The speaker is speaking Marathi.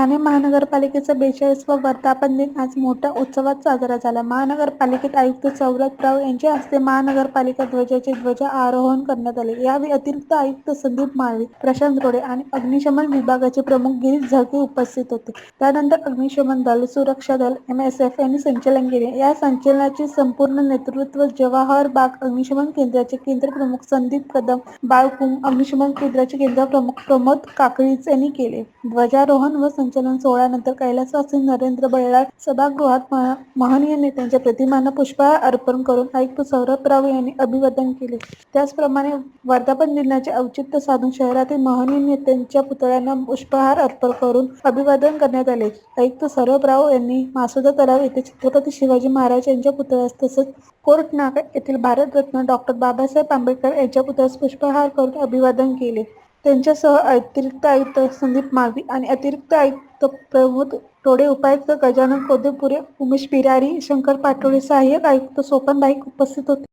ठाणे महानगरपालिकेचा बेचाळीसवा वर्धापन दिन आज मोठ्या उत्सवात साजरा झाला. महानगरपालिकेत आयुक्त सौरभराव यांच्या हस्ते महानगरपालिका ध्वजाचे ध्वजारोहण करण्यात आले. यावेळी अतिरिक्त आयुक्त संदीप माळी प्रशांत रोडे आणि अग्निशमन विभागाचे प्रमुख गिरीश झळके उपस्थित होते. त्यानंतर अग्निशमन दल, सुरक्षा दल, एमएसएफ यांनी संचलन केले. या संचलनाचे संपूर्ण नेतृत्व जवाहर बाग अग्निशमन केंद्राचे केंद्र प्रमुख संदीप कदम, बाळकूम अग्निशमन केंद्राचे केंद्र प्रमुख प्रमोद काकळीच यांनी केले. ध्वजारोहण व संचलन सोहळ्यानंतर कैलासवासी नरेंद्र बल्लाळ सभागृहात महनीय नेत्यांच्या प्रतिमांना पुष्पहार अर्पण करून आयुक्त सौरभराव यांनी अभिवादन केले. त्याचप्रमाणे वर्धापन दिनाचे औचित्य साधून शहरातील महनीय नेत्यांच्या पुतळ्यांना पुष्पहार अर्पण करून अभिवादन करण्यात आले. आयुक्त सौरभराव यांनी मासुदा तलाव येथे छत्रपती शिवाजी महाराज यांच्या पुतळ्यास तसंच कोर्ट नाका येथील भारतरत्न डॉक्टर बाबासाहेब आंबेडकर यांच्या पुतळ्यास पुष्पहार करून अभिवादन केले. त्यांच्यासह अतिरिक्त आयुक्त संदीप मावी आणि अतिरिक्त आयुक्त प्रमोद टोडे उपायुक्त गजानन कोदेपुरे उमेश बिरारी, शंकर पाटोळे, सहाय्यक आयुक्त सोपान नाईक उपस्थित होते.